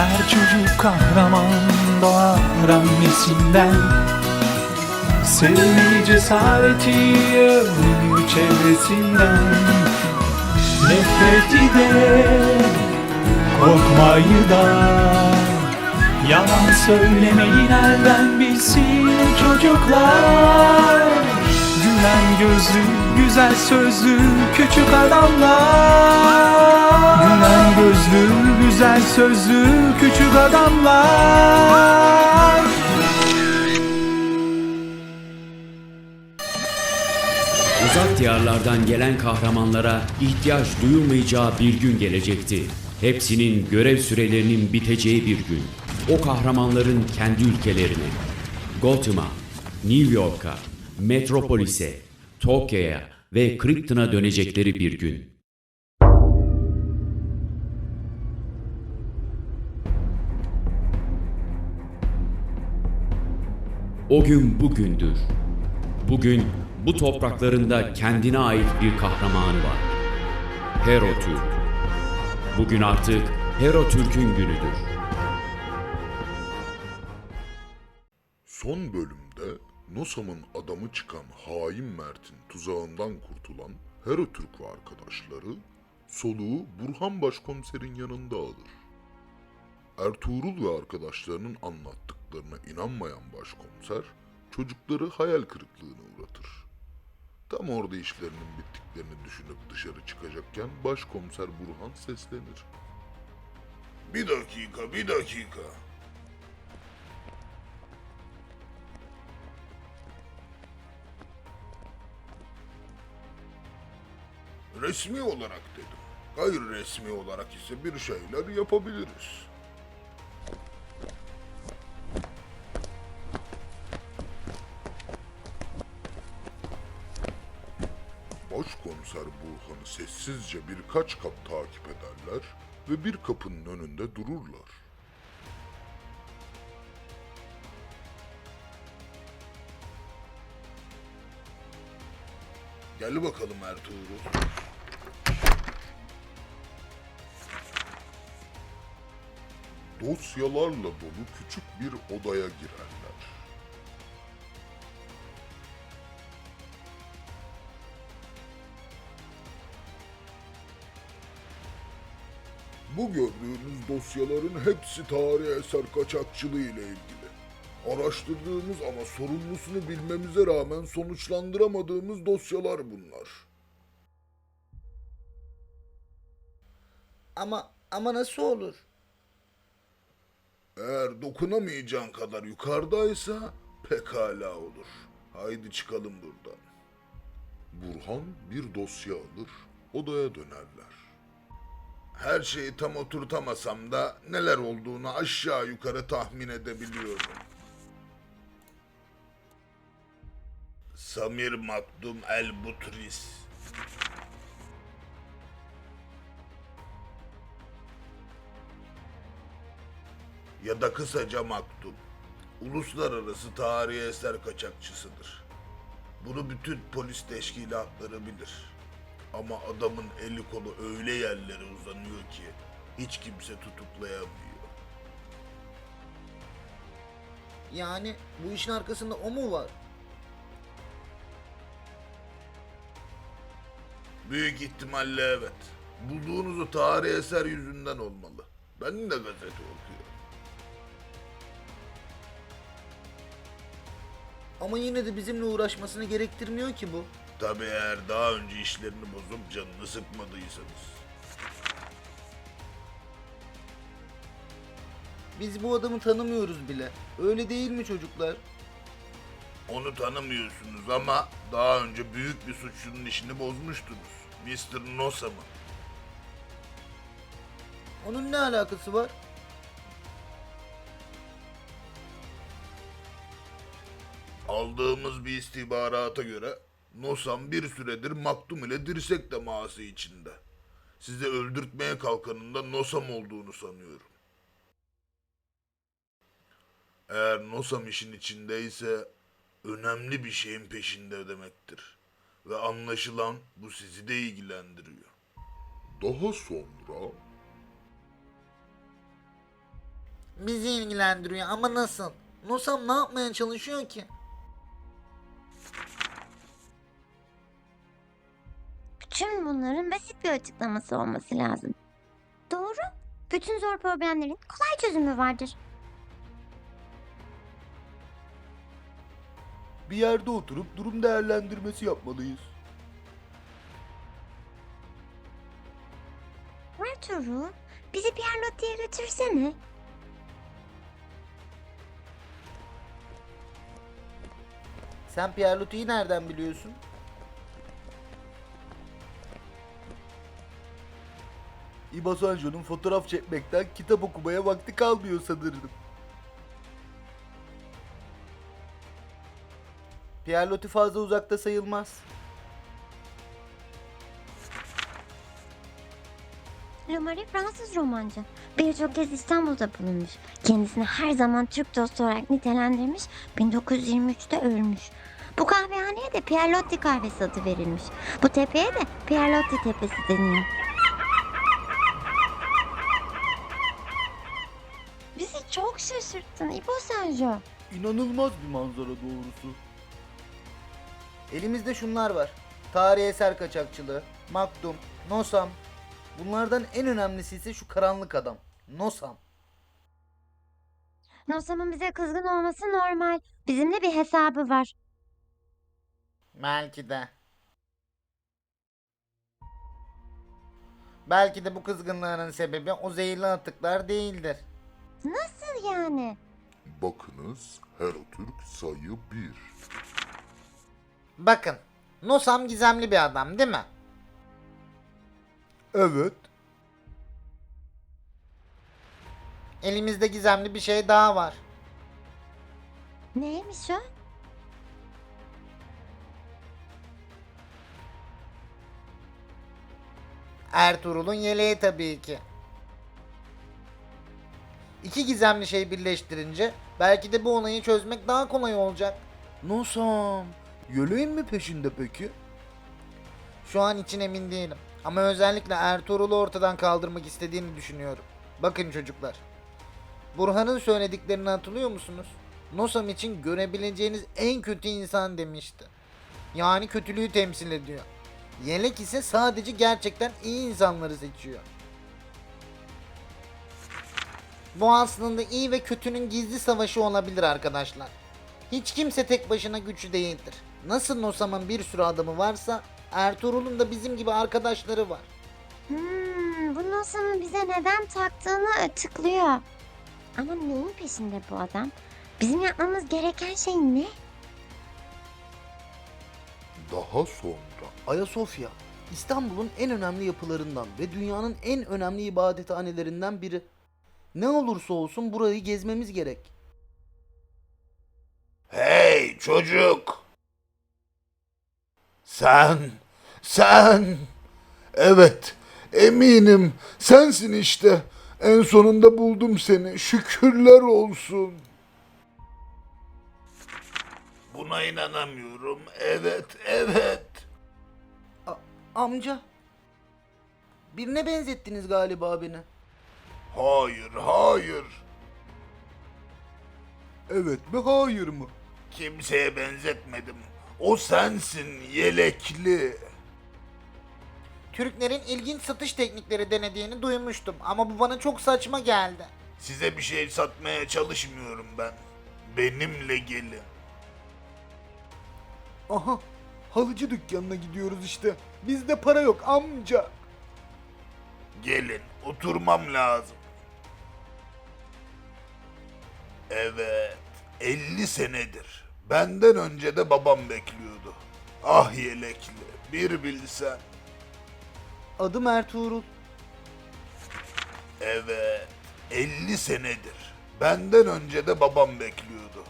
Her çocuk kahraman doğar annesinden. Sevmeyi cesareti öğrenir çevresinden. Nefreti de korkmayı da. Yalan söylemeyi nereden bilsin çocuklar Gülen gözlü, güzel sözlü küçük adamlar Gülen gözlü, güzel sözlü küçük adamlar Uzak diyarlardan gelen kahramanlara ihtiyaç duyulmayacağı bir gün gelecekti. Hepsinin görev sürelerinin biteceği bir gün. O kahramanların kendi ülkelerine, Gotham'a, New York'a, Metropolis'e, Tokyo'ya ve Krypton'a dönecekleri bir gün. O gün bugündür. Bugün bu topraklarında kendine ait bir kahramanı var. Hero Türk. Bugün artık Hero Türk'ün günüdür. Son bölümde Nosam'ın adamı çıkan hain Mert'in tuzağından kurtulan Hero Türk ve arkadaşları soluğu Burhan Başkomiser'in yanında alır. Ertuğrul ve arkadaşlarının anlattıklarına inanmayan başkomiser çocukları hayal kırıklığına uğratır. Tam orada işlerinin bittiklerini düşünüp dışarı çıkacakken başkomiser Burhan seslenir. Bir dakika, bir dakika. Resmi olarak dedim. Gayri resmi olarak ise bir şeyler yapabiliriz. Başkomiser Burhan'ı sessizce birkaç kat takip ederler ve bir kapının önünde dururlar. Gel bakalım Ertuğrul. Dosyalarla dolu küçük bir odaya girerler. Bu gördüğünüz dosyaların hepsi tarihi eser kaçakçılığı ile ilgili. Araştırdığımız ama sorumlusunu bilmemize rağmen sonuçlandıramadığımız dosyalar bunlar. Ama ama nasıl olur? Eğer dokunamayacağın kadar yukarıdaysa pekala olur. Haydi çıkalım buradan. Burhan bir dosya alır, odaya dönerler. Her şeyi tam oturtamasam da neler olduğunu aşağı yukarı tahmin edebiliyorum. Samir Makdum El Butris. Ya da kısaca Makdum. Uluslararası tarihi eser kaçakçısıdır. Bunu bütün polis teşkilatları bilir. Ama adamın eli kolu öyle yerlere uzanıyor ki hiç kimse tutuklayamıyor. Yani bu işin arkasında o mu var? Büyük ihtimalle evet. Bulduğunuz o tarihi eser yüzünden olmalı. Ben de gazete okuyorum. Ama yine de bizimle uğraşmasını gerektirmiyor ki bu. Tabi eğer daha önce işlerini bozup canını sıkmadıysanız. Biz bu adamı tanımıyoruz bile. Öyle değil mi çocuklar? Onu tanımıyorsunuz ama daha önce büyük bir suçlunun işini bozmuştunuz. Mr. Nosam'ı. Onun ne alakası var? Aldığımız bir istihbarata göre Nosam bir süredir Maktum ile dirsek teması içinde. Sizi öldürtmeye kalkanında Nosam olduğunu sanıyorum. Eğer Nosam işin içindeyse önemli bir şeyin peşinde demektir. Ve anlaşılan bu sizi de ilgilendiriyor. Daha sonra Bizi ilgilendiriyor ama nasıl? Nosam ne yapmaya çalışıyor ki? Bütün bunların basit bir açıklaması olması lazım. Doğru. Bütün zor problemlerin kolay çözümü vardır. Bir yerde oturup durum değerlendirmesi yapmalıyız. Ertuğrul, bizi Pierlotti'ye götürsene. Sen Pierlotti'yi nereden biliyorsun? İbo Sancho'nun fotoğraf çekmekten kitap okumaya vakti kalmıyor sanırım. Pierlotti fazla uzakta sayılmaz. Lumari Fransız romancı. Birçok kez İstanbul'da bulunmuş. Kendisini her zaman Türk dostu olarak nitelendirmiş. 1923'te ölmüş. Bu kahvehaneye de Pierlotti kahvesi adı verilmiş. Bu tepeye de Pierlotti tepesi deniyor. Bizi çok şaşırttın İbo Sanjo. İnanılmaz bir manzara doğrusu. Elimizde şunlar var. Tarihi eser kaçakçılığı, Maktum, Nosam. Bunlardan en önemlisi ise şu karanlık adam. Nosam. Nosam'ın bize kızgın olması normal. Bizimle bir hesabı var. Belki de. Belki de bu kızgınlığının sebebi o zehirli atıklar değildir. Nasıl yani? Bakınız Herotürk sayı 1. Bakın, Nosam gizemli bir adam değil mi? Evet. Elimizde gizemli bir şey daha var. Neymiş o? Ertuğrul'un yeleği tabii ki. İki gizemli şey birleştirince belki de bu olayı çözmek daha kolay olacak. Nosam, yeleğin mi peşinde peki? Şu an için emin değilim. Ama özellikle Ertuğrul'u ortadan kaldırmak istediğini düşünüyorum. Bakın çocuklar. Burhan'ın söylediklerini hatırlıyor musunuz? Nosam için görebileceğiniz en kötü insan demişti. Yani kötülüğü temsil ediyor. Yelek ise sadece gerçekten iyi insanları seçiyor. Bu aslında iyi ve kötünün gizli savaşı olabilir arkadaşlar. Hiç kimse tek başına güçlü değildir. Nasıl Nosam'ın bir sürü adamı varsa Ertuğrul'un da bizim gibi arkadaşları var. Hmm, bu Nosam'ın bize neden taktığını açıklıyor. Ama neyin peşinde bu adam? Bizim yapmamız gereken şey ne? Daha sonra Ayasofya, İstanbul'un en önemli yapılarından ve dünyanın en önemli ibadethanelerinden biri. Ne olursa olsun burayı gezmemiz gerek. Hey çocuk! Sen, sen! Evet, eminim sensin işte. En sonunda buldum seni. Şükürler olsun. Buna inanamıyorum. Evet, evet. Amca. Birine benzettiniz galiba beni. Hayır, hayır. Evet mi hayır mı? Kimseye benzetmedim. O sensin yelekli. Türklerin ilginç satış teknikleri denediğini duymuştum ama bu bana çok saçma geldi. Size bir şey satmaya çalışmıyorum ben. Benimle gelin. Aha halıcı dükkanına gidiyoruz işte. Bizde para yok amca. Gelin, oturmam lazım. Evet, 50 senedir. Benden önce de babam bekliyordu. Ah yelekli, bir bilsen. Adım Ertuğrul. Evet, 50 senedir. Benden önce de babam bekliyordu.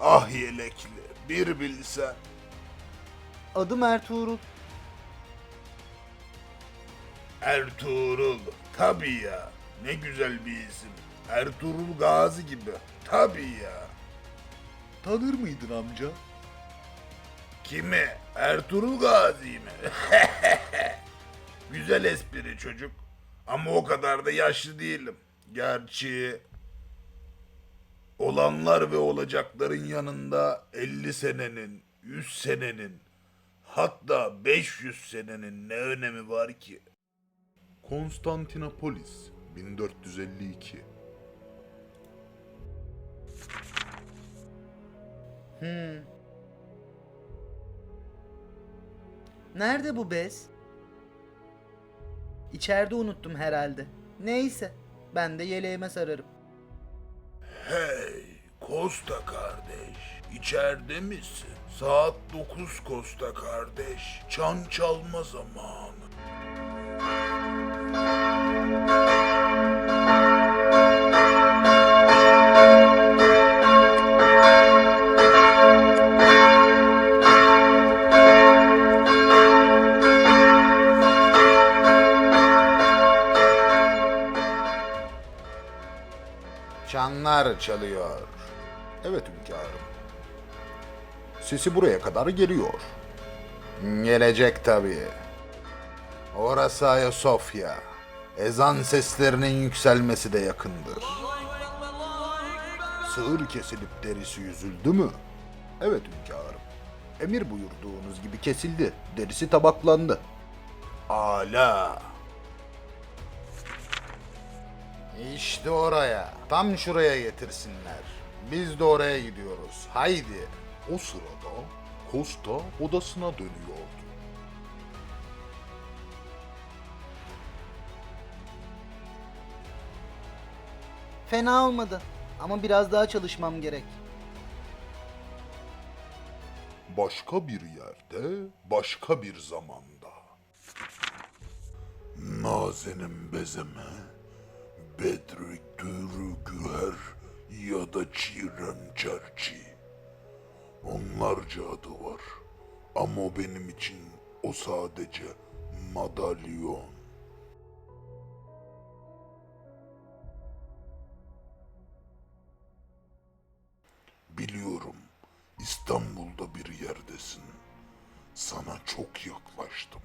Ah yelekli, bir bilsen. Adım Ertuğrul. Ertuğrul, tabii ya. Ne güzel bir isim. Ertuğrul Gazi gibi. Tabii ya. Tanır mıydın amca? Kimi? Ertuğrul Gazi mi? Güzel espri çocuk. Ama o kadar da yaşlı değilim. Gerçi Olanlar ve olacakların yanında 50 senenin, 100 senenin, hatta 500 senenin ne önemi var ki? Konstantinopolis 1452 Nerede bu bez? İçeride unuttum herhalde. Neyse, ben de yeleğime sararım. Hey Kosta kardeş, içeride misin? Saat 9 Kosta kardeş, çan çalma zamanı. Çanlar çalıyor. Evet hünkârım. Sesi buraya kadar geliyor. Gelecek tabii. Orası Ayasofya. Ezan seslerinin yükselmesi de yakındır. Sığır kesilip derisi yüzüldü mü? Evet hünkârım. Emir buyurduğunuz gibi kesildi. Derisi tabaklandı. Ala. İşte oraya. Tam şuraya getirsinler. Biz de oraya gidiyoruz. Haydi. O sırada Kosta odasına dönüyordu. Fena olmadı. Ama biraz daha çalışmam gerek. Başka bir yerde, başka bir zamanda. Nazenin bezeme, Bedrik Dürü Güher ya da Çiğrem Çerçi. Onlarca adı var. Ama benim için o sadece madalyon. Biliyorum İstanbul'da bir yerdesin. Sana çok yaklaştım.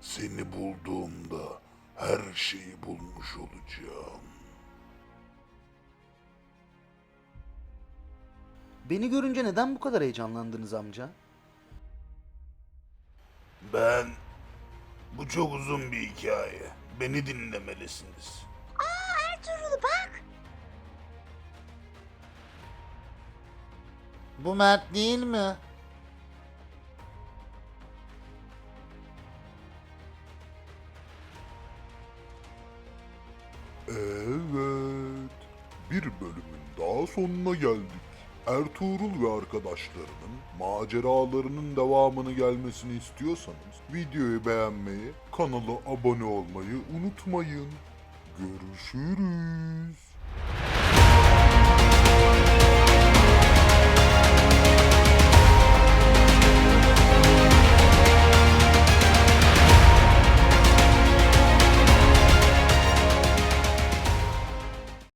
Seni bulduğumda her şeyi bulmuş olacağım. Beni görünce neden bu kadar heyecanlandınız amca? Ben... Bu çok uzun bir hikaye. Beni dinlemelisiniz. Ertuğrul bak. Bu Mert değil mi? Bölümün daha sonuna geldik. Ertuğrul ve arkadaşlarının maceralarının devamını gelmesini istiyorsanız videoyu beğenmeyi, kanala abone olmayı unutmayın. Görüşürüz.